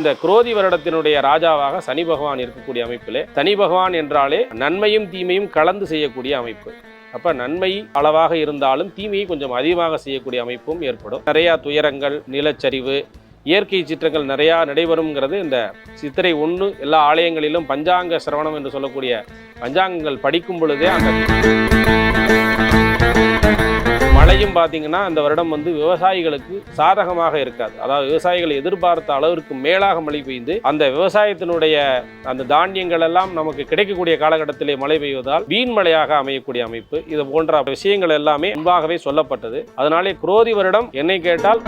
இந்த குரோதி வருடத்தினுடைய ராஜாவாக சனி பகவான் இருக்கக்கூடிய அமைப்பிலே சனி பகவான் என்றாலே நன்மையும் தீமையும் கலந்து செய்யக்கூடிய அமைப்பு. அப்ப நன்மை அளவாக இருந்தாலும் தீமையை கொஞ்சம் அதிகமாக செய்யக்கூடிய அமைப்பும் ஏற்படும். நிறைய துயரங்கள் நிலச்சரிவு இயற்கை சீற்றங்கள் நிறையா நடைபெறுங்கிறது இந்த சித்திரை ஒன்று எல்லா ஆலயங்களிலும் பஞ்சாங்க சிரவணம் என்று சொல்லக்கூடிய பஞ்சாங்கங்கள் படிக்கும் பொழுதே அந்த மழையும் பார்த்தீங்கன்னா அந்த வருடம் வந்து விவசாயிகளுக்கு சாதகமாக இருக்காது. அதாவது விவசாயிகள் எதிர்பார்த்த அளவிற்கு மேலாக மழை பெய்து அந்த விவசாயத்தினுடைய அந்த தானியங்கள் எல்லாம் நமக்கு கிடைக்கக்கூடிய காலகட்டத்திலே மழை பெய்வதால் வீண் மழையாக அமையக்கூடிய அமைப்பு. இது போன்ற விஷயங்கள் எல்லாமே முன்பாகவே சொல்லப்பட்டது. அதனாலே குரோதி வருடம் என்னை கேட்டால்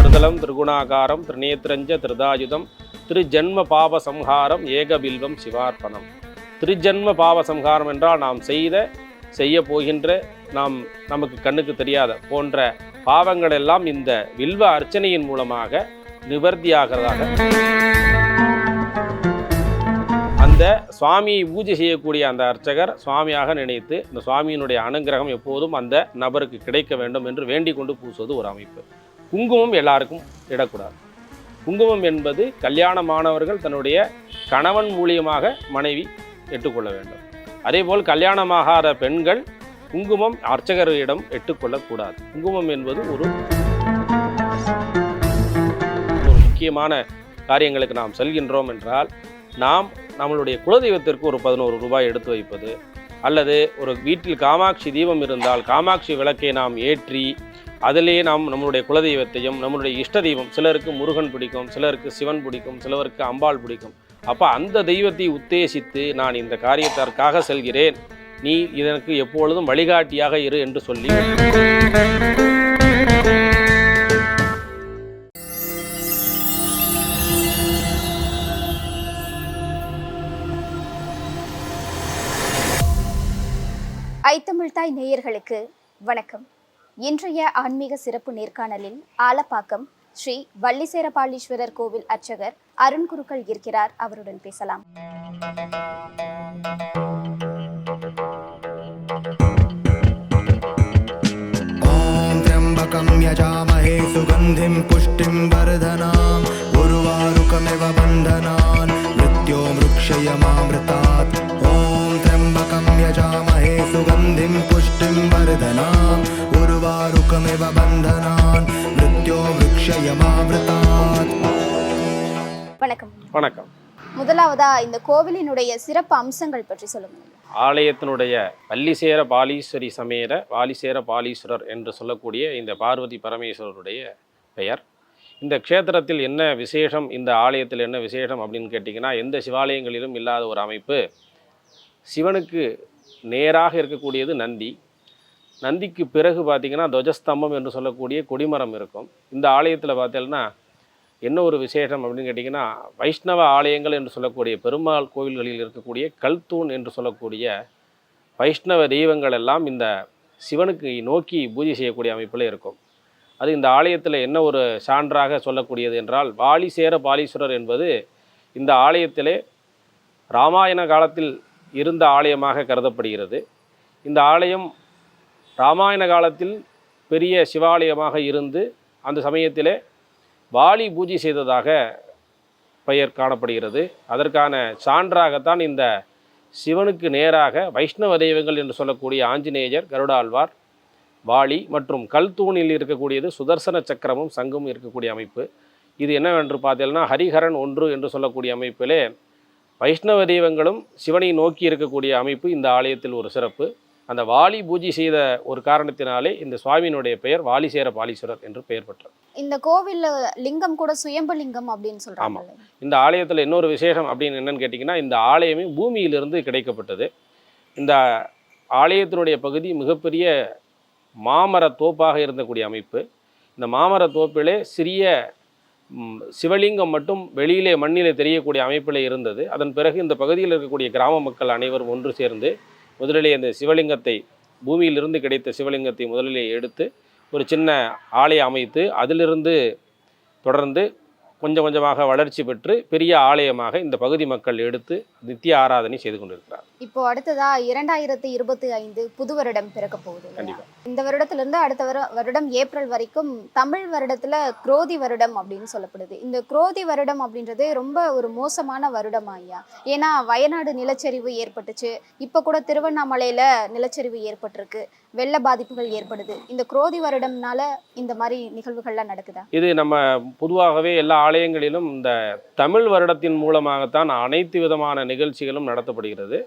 திருதலம் திருகுணாகாரம் திருநேத்திரஞ்ச திருதாயுதம் திருஜன்ம பாப சம்ஹாரம் ஏகபில்வம் சிவார்ப்பணம். திருஜன்ம பாவ சம்ஹாரம் என்றால் நாம் செய்த செய்ய போகின்ற நாம் நமக்கு கண்ணுக்கு தெரியாத போன்ற பாவங்கள் எல்லாம் இந்த வில்வ அர்ச்சனையின் மூலமாக நிவர்த்தியாகிறதாக. அந்த சுவாமியை பூஜை செய்யக்கூடிய அந்த அர்ச்சகர் சுவாமியாக நினைத்து இந்த சுவாமியினுடைய அனுகிரகம் எப்போதும் அந்த நபருக்கு கிடைக்க வேண்டும் என்று வேண்டிக் கொண்டு பூசுவது ஒரு அமைப்பு. குங்குமம் எல்லாருக்கும் இடக்கூடாது. குங்குமம் என்பது கல்யாணமானவர்கள் தன்னுடைய கணவன் மூலியமாக மனைவி எட்டுக்கொள்ள வேண்டும். அதேபோல் கல்யாணமாகாத பெண்கள் குங்குமம் அர்ச்சகரிடம் எட்டுக்கொள்ளக்கூடாது. குங்குமம் என்பது ஒரு ஒரு முக்கியமான காரியங்களுக்கு நாம் செல்கின்றோம் என்றால் நாம் நம்மளுடைய குலதெய்வத்திற்கு ஒரு பதினோரு ரூபாய் எடுத்து வைப்பது அல்லது ஒரு வீட்டில் காமாட்சி தீபம் இருந்தால் காமாட்சி விளக்கை நாம் ஏற்றி அதிலேயே நாம் நம்மளுடைய குலதெய்வத்தையும் நம்மளுடைய இஷ்ட தெய்வம் சிலருக்கு முருகன் பிடிக்கும் சிலருக்கு சிவன் பிடிக்கும் சிலருக்கு அம்பாள் பிடிக்கும். அப்போ அந்த தெய்வத்தை உத்தேசித்து நான் இந்த காரியத்திற்காக செல்கிறேன். நீ இதற்கு எப்பொழுதும் வழிகாட்டியாக இரு என்று சொல்லி. ஐத்தமிழ்தாய் நேயர்களுக்கு வணக்கம். இன்றைய ஆன்மீக சிறப்பு நேர்காணலில் ஆலப்பாக்கம் ஸ்ரீ வள்ளிசேரபாலீஸ்வரர் கோவில் அர்ச்சகர் அருண் குருக்கள் இருக்கிறார் அவருடன் பேசலாம் ॐ त्र्यम्बकं यजामहे सुगन्धिं पुष्टिं वर्धनाम् उर्वारुकमिव बन्धनान् मृत्यो मृक्षयमामृतात् ॐ त्र्यम्बकं यजामहे सुगन्धिं पुष्टिं वर्धनाम् उर्वारुकमिव बन्धनान् मृत्यो मृक्षयमामृतात् வணக்கம் வணக்கம் முதலாவதா இந்த கோவிலினுடைய சிறப்பு அம்சங்கள் பற்றி சொல்லுங்க ஆலயத்தினுடைய பள்ளிசேர பாலீஸ்வரி சமேத வாலிசேர பாலீஸ்வரர் என்று சொல்லக்கூடிய இந்த பார்வதி பரமேஸ்வரருடைய பெயர் இந்த க்ஷேத்திரத்தில் என்ன விசேஷம் இந்த ஆலயத்தில் என்ன விசேஷம் அப்படின்னு கேட்டிங்கன்னா எந்த சிவாலயங்களிலும் இல்லாத ஒரு அமைப்பு சிவனுக்கு நேராக இருக்கக்கூடியது நந்தி நந்திக்கு பிறகு பார்த்திங்கன்னா துவஜஸ்தம்பம் என்று சொல்லக்கூடிய கொடிமரம் இருக்கும். இந்த ஆலயத்தில் பார்த்தீங்கன்னா என்ன ஒரு விசேஷம் அப்படின்னு கேட்டிங்கன்னா வைஷ்ணவ ஆலயங்கள் என்று சொல்லக்கூடிய பெருமாள் கோவில்களில் இருக்கக்கூடிய கல்தூண் என்று சொல்லக்கூடிய வைஷ்ணவ தெய்வங்கள் எல்லாம் இந்த சிவனுக்கு நோக்கி பூஜை செய்யக்கூடிய அமைப்பில் இருக்கும். அது இந்த ஆலயத்தில் என்ன ஒரு சான்றாக சொல்லக்கூடியது என்றால் வாலிசேர பாலீஸ்வரர் என்பது இந்த ஆலயத்திலே ராமாயண காலத்தில் இருந்த ஆலயமாக கருதப்படுகிறது. இந்த ஆலயம் ராமாயண காலத்தில் பெரிய சிவாலயமாக இருந்து அந்த சமயத்திலே வாலி பூஜை செய்ததாக பெயர் காணப்படுகிறது. அதற்கான சான்றாகத்தான் இந்த சிவனுக்கு நேராக வைஷ்ணவ தெய்வங்கள் என்று சொல்லக்கூடிய ஆஞ்சநேயர் கருடாழ்வார் வாளி மற்றும் கல்தூணில் இருக்கக்கூடியது சுதர்சன சக்கரமும் சங்கும் இருக்கக்கூடிய அமைப்பு. இது என்னவென்று பார்த்தீங்கன்னா ஹரிஹரன் ஒன்று என்று சொல்லக்கூடிய அமைப்பிலே வைஷ்ணவ தெய்வங்களும் சிவனை நோக்கி இருக்கக்கூடிய அமைப்பு இந்த ஆலயத்தில் ஒரு சிறப்பு. அந்த வாலி பூஜை செய்த ஒரு காரணத்தினாலே இந்த சுவாமியினுடைய பெயர் வாலிசேர பாலீஸ்வரர் என்று பெயர் பெற்றார். இந்த கோவில்ல லிங்கம் கூட சுயம்பு லிங்கம் அப்படின்னு சொல்றாங்க. இந்த ஆலயத்தில் இன்னொரு விசேஷம் அப்படின்னு என்னன்னு கேட்டிங்கன்னா இந்த ஆலயமே பூமியிலிருந்து கிடைக்கப்பட்டது. இந்த ஆலயத்தினுடைய பகுதி மிகப்பெரிய மாமர தோப்பாக இருந்தக்கூடிய அமைப்பு. இந்த மாமர தோப்பிலே சிறிய சிவலிங்கம் மட்டும் வெளியிலே மண்ணிலே தெரியக்கூடிய அமைப்பில் இருந்தது. அதன் பிறகு இந்த பகுதியில் இருக்கக்கூடிய கிராம மக்கள் அனைவரும் ஒன்று சேர்ந்து முதலிலே அந்த சிவலிங்கத்தை பூமியிலிருந்து கிடைத்த சிவலிங்கத்தை முதலிலே எடுத்து ஒரு சின்ன ஆலயம் அமைத்து அதிலிருந்து தொடர்ந்து கொஞ்சம் கொஞ்சமாக வளர்ச்சி பெற்று பெரிய ஆலயமாக இந்த பகுதி மக்கள் எடுத்து நித்திய ஆராதனை செய்து கொண்டிருக்கிறார். இப்போ அடுத்ததா இரண்டாயிரத்தி இருபத்தி ஐந்து புது வருடம் பிறக்க போகுது. இந்த வருடத்துல இருந்து அடுத்த வரு வருடம் ஏப்ரல் வரைக்கும் தமிழ் வருடத்துல குரோதி வருடம் அப்படின்னு சொல்லப்படுது. இந்த குரோதி வருடம் அப்படின்றது ரொம்ப ஒரு மோசமான வருடம் ஐயா? ஏன்னா வயநாடு நிலச்சரிவு ஏற்பட்டுச்சு. இப்போ கூட திருவண்ணாமலையில நிலச்சரிவு ஏற்பட்டிருக்கு. வெள்ள பாதிப்புகள் ஏற்படுது. இந்த குரோதி வருடம்னால இந்த மாதிரி நிகழ்வுகள்லாம் நடக்குதா? இது நம்ம பொதுவாகவே எல்லா ஆலயங்களிலும் இந்த தமிழ் வருடத்தின் மூலமாகத்தான் அனைத்து விதமான நிகழ்ச்சிகளும் நடத்தப்படுகிறது.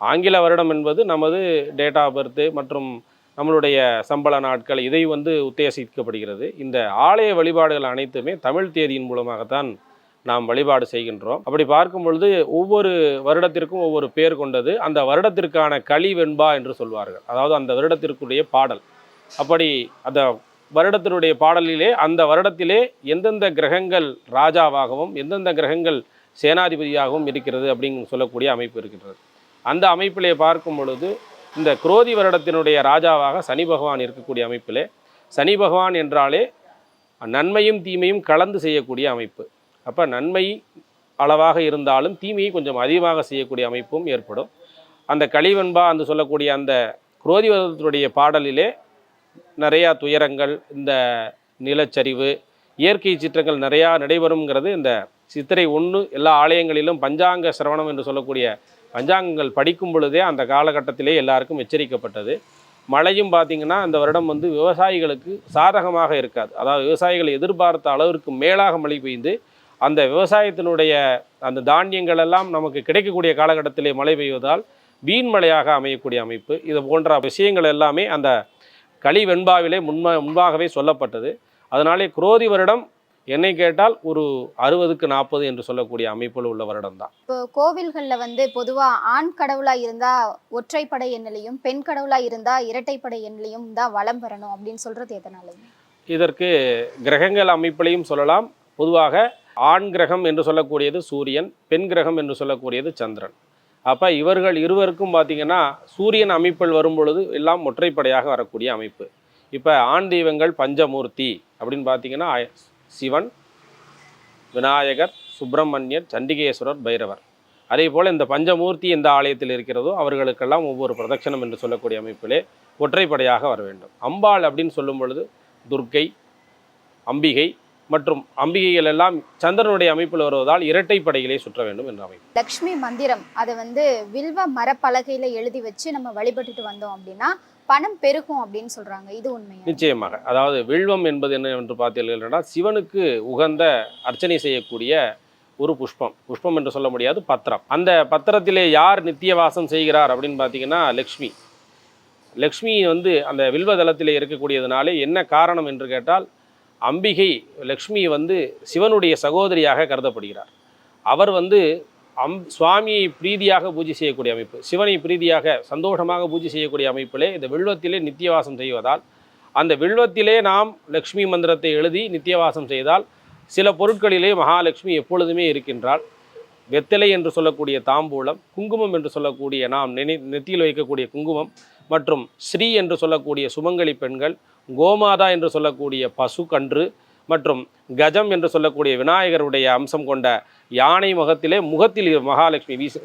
ஆங்கில வருடம் என்பது நமது டேட் ஆஃப் பர்த் மற்றும் நம்மளுடைய சம்பள நாட்கள் இதை வந்து உத்தேசிக்கப்படுகிறது. இந்த ஆலய வழிபாடுகள் அனைத்துமே தமிழ் தேதியின் மூலமாகத்தான் நாம் வழிபாடு செய்கின்றோம். அப்படி பார்க்கும் பொழுது ஒவ்வொரு வருடத்திற்கும் ஒவ்வொரு பேர் கொண்டது. அந்த வருடத்திற்கான களி வெண்பா என்று சொல்வார்கள். அதாவது அந்த வருடத்திற்குரிய பாடல். அப்படி அந்த வருடத்தினுடைய பாடலிலே அந்த வருடத்திலே எந்தெந்த கிரகங்கள் ராஜாவாகவும் எந்தெந்த கிரகங்கள் சேனாதிபதியாகவும் இருக்கிறது அப்படின்னு சொல்லக்கூடிய அமைப்பு இருக்கின்றது. அந்த அமைப்பிலே பார்க்கும் பொழுது இந்த குரோதி வருடத்தினுடைய ராஜாவாக சனி பகவான் இருக்கக்கூடிய அமைப்பிலே சனி பகவான் என்றாலே நன்மையும் தீமையும் கலந்து செய்யக்கூடிய அமைப்பு. அப்போ நன்மை அளவாக இருந்தாலும் தீமையை கொஞ்சம் அதிகமாக செய்யக்கூடிய அமைப்பும் ஏற்படும். அந்த களிவன்பா அந்த சொல்லக்கூடிய அந்த குரோதி வருடத்தினுடைய பாடலிலே நிறையா துயரங்கள் இந்த நிலச்சரிவு இயற்கை சீற்றங்கள் நிறையா நடைபெறுங்கிறது இந்த சித்திரை ஒன்று எல்லா ஆலயங்களிலும் பஞ்சாங்க சிரவணம் என்று சொல்லக்கூடிய பஞ்சாங்கங்கள் படிக்கும் பொழுதே அந்த காலகட்டத்திலே எல்லாருக்கும் எச்சரிக்கப்பட்டது. மழையும் பார்த்திங்கன்னா அந்த வருடம் வந்து விவசாயிகளுக்கு சாதகமாக இருக்காது. அதாவது விவசாயிகள் எதிர்பார்த்த அளவிற்கு மேலாக மழை பெய்ந்து அந்த விவசாயத்தினுடைய அந்த தானியங்கள் எல்லாம் நமக்கு கிடைக்கக்கூடிய காலகட்டத்திலே மழை பெய்வதால் வீண் மழையாக அமையக்கூடிய அமைப்பு. இது போன்ற விஷயங்கள் எல்லாமே அந்த களி வெண்பாவிலே முன்ம முன்பாகவே சொல்லப்பட்டது. அதனாலே குரோதி வருடம் என்னை கேட்டால் ஒரு அறுபதுக்கு நாற்பது என்று சொல்லக்கூடிய அமைப்பில் உள்ள வருடம் தான் இப்போ கோவில்கள்ல வந்து பொதுவா ஆண் கடவுளா இருந்தா ஒற்றைப்படை எண்ணிலையும் பெண் கடவுளா இருந்தா இரட்டைப்படை எண்ணிலையும் தான் வலம் பெறணும் அப்படின்னு சொல்றது எதனால? இதற்கு கிரகங்கள் அமைப்பிலையும் சொல்லலாம். பொதுவாக ஆண் கிரகம் என்று சொல்லக்கூடியது சூரியன் பெண் கிரகம் என்று சொல்லக்கூடியது சந்திரன். அப்போ இவர்கள் இருவருக்கும் பார்த்தீங்கன்னா சூரியன் அமைப்பில் வரும் பொழுது எல்லாம் ஒற்றைப்படையாக வரக்கூடிய அமைப்பு. இப்போ ஆண் தெய்வங்கள் பஞ்சமூர்த்தி அப்படின்னு பார்த்தீங்கன்னா சிவன் விநாயகர் சுப்பிரமணியர் சண்டிகேஸ்வரர் பைரவர். அதே போல் இந்த பஞ்சமூர்த்தி எந்த ஆலயத்தில் இருக்கிறதோ அவர்களுக்கெல்லாம் ஒவ்வொரு பிரதட்சணம் என்று சொல்லக்கூடிய அமைப்பிலே ஒற்றைப்படையாக வர வேண்டும். அம்பாள் அப்படின்னு சொல்லும் பொழுது துர்க்கை அம்பிகை மற்றும் அம்பிகைகள் எல்லாம் சந்திரனுடைய அமைப்பில் வருவதால் இரட்டைப்படையிலே சுற்ற வேண்டும் என்ற அமைப்பு. லக்ஷ்மி மந்திரம் அதை வந்து வில்வ மரப்பலகையில் எழுதி வச்சு நம்ம வழிபட்டுட்டு வந்தோம் அப்படின்னா பணம் பெருகும் அப்படின்னு சொல்றாங்க. இது உண்மை நிச்சயமாக. அதாவது வில்வம் என்பது என்ன என்று பார்த்தீர்கள் சிவனுக்கு உகந்த அர்ச்சனை செய்யக்கூடிய ஒரு புஷ்பம். புஷ்பம் என்று சொல்ல முடியாது பத்திரம். அந்த பத்திரத்திலே யார் நித்திய வாசம் செய்கிறார் அப்படின்னு பார்த்தீங்கன்னா லக்ஷ்மி. லக்ஷ்மி வந்து அந்த வில்வதளத்திலே இருக்கக்கூடியதுனாலே என்ன காரணம் என்று கேட்டால் அம்பிகை லக்ஷ்மி வந்து சிவனுடைய சகோதரியாக கருதப்படுகிறார். அவர் வந்து அம் சுவாமியை பிரீதியாக பூஜை செய்யக்கூடிய அமைப்பு சிவனை பிரீதியாக சந்தோஷமாக பூஜை செய்யக்கூடிய அமைப்பிலே இந்த வில்வத்திலே நித்தியவாசம் செய்வதால் அந்த வில்வத்திலே நாம் லக்ஷ்மி மந்திரத்தை எழுதி நித்தியவாசம் செய்தால் சில பொருட்களிலே மகாலட்சுமி எப்பொழுதுமே இருக்கின்றாள். வெத்தலை என்று சொல்லக்கூடிய தாம்பூலம் குங்குமம் என்று சொல்லக்கூடிய நாம் நினை நெத்தியில் வைக்கக்கூடிய குங்குமம் மற்றும் ஸ்ரீ என்று சொல்லக்கூடிய சுமங்கலி பெண்கள் கோமாதா என்று சொல்லக்கூடிய பசு கன்று மற்றும் கஜம் என்று சொல்லக்கூடிய விநாயகருடைய அம்சம் கொண்ட யானை முகத்திலே முகத்தில் மகாலட்சுமி வீச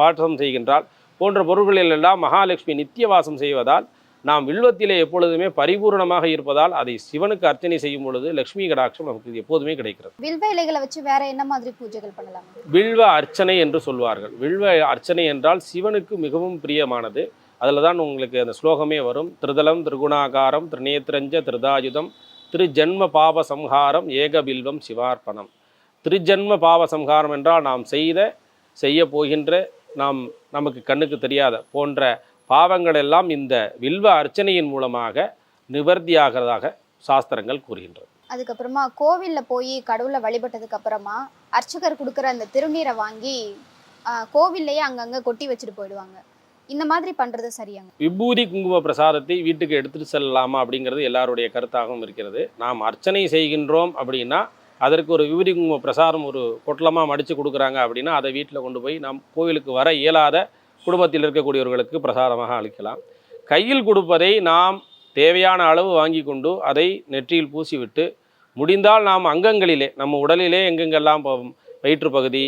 வாசம் செய்கின்றாள். போன்ற பொருட்களில் எல்லாம் மகாலட்சுமி நித்திய வாசம் செய்வதால் நாம் வில்வத்திலே எப்பொழுதுமே பரிபூரணமாக இருப்பதால் அதை சிவனுக்கு அர்ச்சனை செய்யும் பொழுது லக்ஷ்மி கடாட்சம் நமக்கு எப்போதுமே கிடைக்கிறது. வில்வ இலைகளை வச்சு வேற என்ன மாதிரி பூஜைகள் பண்ணலாம்? வில்வ அர்ச்சனை என்று சொல்வார்கள். வில்வ அர்ச்சனை என்றால் சிவனுக்கு மிகவும் பிரியமானது. அதில் தான் உங்களுக்கு அந்த ஸ்லோகமே வரும். திருதலம் திருகுணாகாரம் திருநேத்திரஞ்ச திருதாயுதம் திருஜன்ம பாப சம்ஹாரம் ஏகபில்வம் சிவார்ப்பணம். திருஜன்ம பாவ சம்ஹாரம் என்றால் நாம் செய்த செய்ய போகின்ற நாம் நமக்கு கண்ணுக்கு தெரியாத போன்ற பாவங்கள் எல்லாம் இந்த வில்வ அர்ச்சனையின் மூலமாக நிவர்த்தியாகிறதாக சாஸ்திரங்கள் கூறுகின்றது அதுக்கப்புறமா கோவில்ல போய் கடவுளை வழிபட்டதுக்கு அப்புறமா அர்ச்சகர் கொடுக்குற அந்த திருநீரை வாங்கி கோவில்லையே அங்கங்கே கொட்டி வச்சுட்டு போயிடுவாங்க. இந்த மாதிரி பண்றது சரியாங்க. விபூதி குங்கும பிரசாதத்தை வீட்டுக்கு எடுத்துட்டு செல்லலாமா அப்படிங்கிறது எல்லாருடைய கருத்தாகவும் இருக்கிறது. நாம் அர்ச்சனை செய்கின்றோம் அப்படின்னா அதற்கு ஒரு விபூதி குங்கும பிரசாதம் ஒரு பொட்டலமாக மடித்து கொடுக்குறாங்க அப்படின்னா அதை வீட்டில் கொண்டு போய் நாம் கோவிலுக்கு வர இயலாத குடும்பத்தில் இருக்கக்கூடியவர்களுக்கு பிரசாதமாக அளிக்கலாம். கையில் கொடுப்பதை நாம் தேவையான அளவு வாங்கி கொண்டு அதை நெற்றியில் பூசிவிட்டு முடிந்தால் நாம் அங்கங்களிலே நம்ம உடலிலே எங்கெங்கெல்லாம் வயிற்றுப்பகுதி வயிற்று பகுதி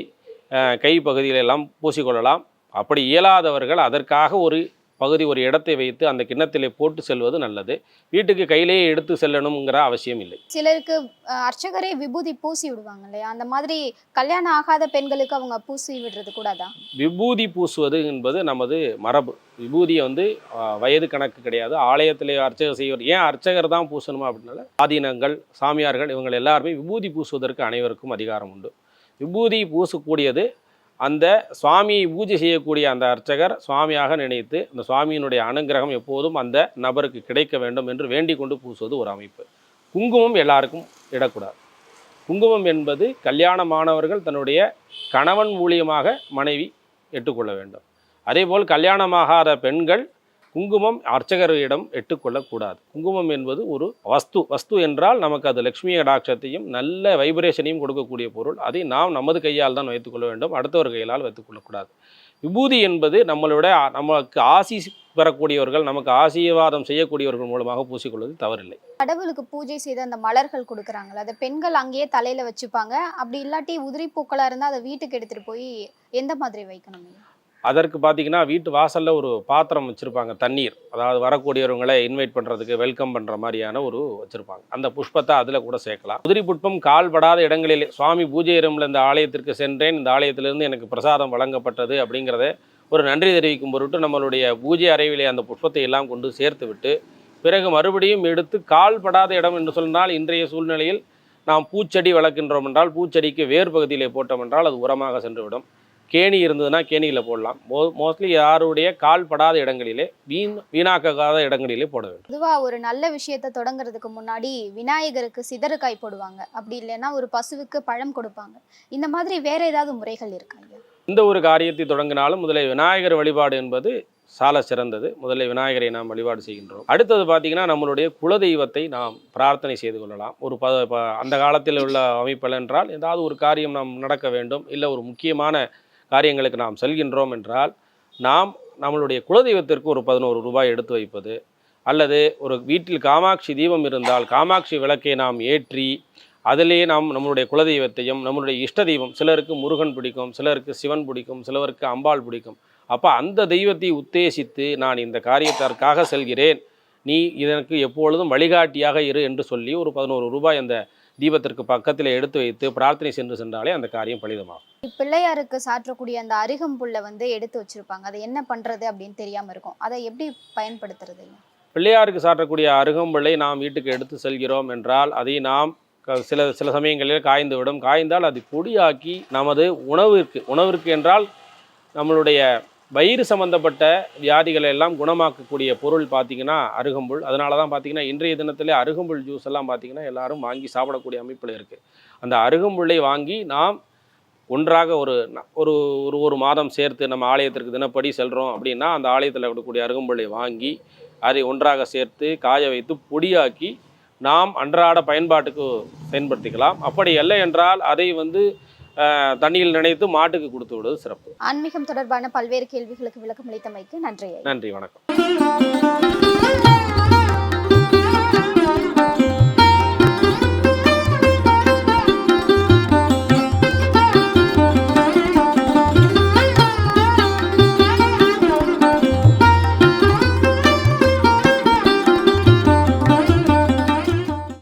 கை பகுதியிலெல்லாம் பூசிக்கொள்ளலாம். அப்படி இயலாதவர்கள் அதற்காக ஒரு பகுதி ஒரு இடத்தை வைத்து அந்த கிண்ணத்திலே போட்டு செல்வது நல்லது. வீட்டுக்கு கையிலேயே எடுத்து செல்லணுங்கிற அவசியம் இல்லை. சிலருக்கு அர்ச்சகரே விபூதி பூசி விடுவாங்க இல்லையா? அந்த மாதிரி கல்யாணம் ஆகாத பெண்களுக்கு அவங்க பூசி விடுறது கூடாதா விபூதி பூசுவது என்பது நமது மரபு. விபூதியை வந்து வயது கணக்கு கிடையாது. ஆலயத்திலே அர்ச்சகர் செய்வது ஏன் அர்ச்சகர் தான் பூசணுமா அப்படின்னால ஆதீனங்கள் சாமியார்கள் இவங்க எல்லாருமே விபூதி பூசுவதற்கு அனைவருக்கும் அதிகாரம் உண்டு. விபூதி பூசக்கூடியது அந்த சுவாமியை பூஜை செய்யக்கூடிய அந்த அர்ச்சகர் சுவாமியாக நினைத்து அந்த சுவாமியினுடைய அனுகிரகம் எப்போதும் அந்த நபருக்கு கிடைக்க வேண்டும் என்று வேண்டிக் கொண்டு பூசுவது ஒரு அமைப்பு. குங்குமம் எல்லாருக்கும் இடக்கூடாது. குங்குமம் என்பது கல்யாணமானவர்கள் தன்னுடைய கணவன் மூலியமாக மனைவி எட்டுக்கொள்ள வேண்டும். அதேபோல் கல்யாணமாகாத பெண்கள் குங்குமம் அர்ச்சகரிடம் எட்டுக்கொள்ளக்கூடாது. குங்குமம் என்பது ஒரு வஸ்து. வஸ்து என்றால் நமக்கு அது லக்ஷ்மி கடாட்சத்தையும் நல்ல வைப்ரேஷனையும் கொடுக்கக்கூடிய பொருள். அதை நாம் நமது கையால் தான் வைத்துக்கொள்ள வேண்டும். அடுத்தவர் கையால் வைத்துக்கொள்ளக்கூடாது விபூதி என்பது நம்மளோட நமக்கு ஆசி பெறக்கூடியவர்கள் நமக்கு ஆசீர்வாதம் செய்யக்கூடியவர்கள் மூலமாக பூசிக்கொள்வது தவறில்லை. கடவுளுக்கு பூஜை செய்த அந்த மலர்கள் கொடுக்குறாங்கல்ல அதை பெண்கள் அங்கேயே தலையில வச்சுப்பாங்க. அப்படி இல்லாட்டி உதிரி பூக்களா இருந்தால் அதை வீட்டுக்கு எடுத்துட்டு போய் எந்த மாதிரி வைக்கணும் அதற்கு பார்த்தீங்கன்னா வீட்டு வாசலில் ஒரு பாத்திரம் வச்சுருப்பாங்க தண்ணீர். அதாவது வரக்கூடியவங்களை இன்வைட் பண்ணுறதுக்கு வெல்கம் பண்ணுற மாதிரியான ஒரு வச்சுருப்பாங்க. அந்த புஷ்பத்தை அதில் கூட சேர்க்கலாம். குதிரை புட்பம் கால்படாத இடங்களிலே சுவாமி பூஜை ரூமில் இந்த ஆலயத்திற்கு சென்றேன். இந்த ஆலயத்திலிருந்து எனக்கு பிரசாதம் வழங்கப்பட்டது அப்படிங்கிறத ஒரு நன்றி தெரிவிக்கும் பொருட்டு நம்மளுடைய பூஜை அறைவிலே அந்த புஷ்பத்தை எல்லாம் கொண்டு சேர்த்து விட்டு பிறகு மறுபடியும் எடுத்து கால்படாத இடம் என்று சொன்னால் இன்றைய சூழ்நிலையில் நாம் பூச்செடி வளர்க்கின்றோம் என்றால் பூச்செடிக்கு வேர் பகுதியிலே போட்டோம் என்றால் அது உரமாக சென்றுவிடும். கேணி இருந்ததுன்னா கேணியில் போடலாம். மோ மோஸ்ட்லி யாருடைய கால் படாத இடங்களிலே வீண் வீணாக்காத இடங்களிலே போட வேண்டும். பொதுவா ஒரு நல்ல விஷயத்தை தொடங்குறதுக்கு முன்னாடி விநாயகருக்கு சிதறுக்காய் போடுவாங்க. அப்படி இல்லைன்னா ஒரு பசுவுக்கு பழம் கொடுப்பாங்க. இந்த மாதிரி வேற ஏதாவது முறைகள் இருக்கா ஐயா? இந்த ஒரு காரியத்தை தொடங்கினாலும் முதலில் விநாயகர் வழிபாடு என்பது சால சிறந்தது. முதல்ல விநாயகரை நாம் வழிபாடு செய்கின்றோம். அடுத்தது பார்த்தீங்கன்னா நம்மளுடைய குலதெய்வத்தை நாம் பிரார்த்தனை செய்து கொள்ளலாம். ஒரு ப- அந்த காலத்தில் உள்ள அமைப்பில் என்றால் ஏதாவது ஒரு காரியம் நாம் நடக்க வேண்டும். இல்லை ஒரு முக்கியமான காரியங்களுக்கு நாம் செல்கின்றோம் என்றால் நாம் நம்மளுடைய குலதெய்வத்திற்கு ஒரு பதினோரு ரூபாய் எடுத்து வைப்பது அல்லது ஒரு வீட்டில் காமாட்சி தீபம் இருந்தால் காமாட்சி விளக்கை நாம் ஏற்றி அதிலேயே நாம் நம்மளுடைய குலதெய்வத்தையும் நம்மளுடைய இஷ்ட தெய்வம் சிலருக்கு முருகன் பிடிக்கும் சிலருக்கு சிவன் பிடிக்கும் சிலருக்கு அம்பாள் பிடிக்கும். அப்போ அந்த தெய்வத்தை உத்தேசித்து நான் இந்த காரியத்திற்காக செல்கிறேன். நீ இதற்கு எப்பொழுதும் வழிகாட்டியாக இரு என்று சொல்லி ஒரு பதினோரு ரூபாய் அந்த தீபத்திற்கு பக்கத்தில் எடுத்து வைத்து பிரார்த்தனை சென்று சென்றாலே அந்த காரியம் பலிதமாகும். பிள்ளையாருக்கு சாற்றக்கூடிய அந்த அருகம்புல்லை வந்து எடுத்து வச்சிருப்பாங்க. அதை என்ன பண்றது அப்படின்னு தெரியாம இருக்கும். அதை எப்படி பயன்படுத்துறது? பிள்ளையாருக்கு சாற்றக்கூடிய அருகம்புல்லை நாம் வீட்டுக்கு எடுத்து செல்கிறோம் என்றால் அதை நாம் சில சில சமயங்களில் காய்ந்து விடும். காய்ந்தால் அதை பொடியாக்கி நமது உணவிற்கு உணவிற்கு என்றால் நம்மளுடைய வயிறு சம்பந்தப்பட்ட வியாதிகளை எல்லாம் குணமாக்கக்கூடிய பொருள் பார்த்தீங்கன்னா அருகம்புல். அதனால தான் பார்த்தீங்கன்னா இன்றைய தினத்திலே அருகம்புல் ஜூஸ் எல்லாம் பார்த்தீங்கன்னா எல்லாரும் வாங்கி சாப்பிடக்கூடிய அமைப்பில் இருக்குது அந்த அருகம்புல்லை வாங்கி நாம் ஒன்றாக ஒரு ஒரு ஒரு ஒரு மாதம் சேர்த்து நம்ம ஆலயத்திற்கு தினப்படி செல்கிறோம் அப்படின்னா அந்த ஆலயத்தில் இருக்கக்கூடிய அருகம்புல்லை வாங்கி அதை ஒன்றாக சேர்த்து காய வைத்து பொடியாக்கி நாம் அன்றாட பயன்பாட்டுக்கு பயன்படுத்திக்கலாம் அப்படி இல்லை என்றால் அதை வந்து தண்ணியில் நினைத்து மாட்டுக்கு கொடுத்து விடுவது சிறப்பு. ஆன்மீகம் தொடர்பான பல்வேறு கேள்விகளுக்கு விளக்கம் அளித்தமைக்கு நன்றி நன்றி வணக்கம்.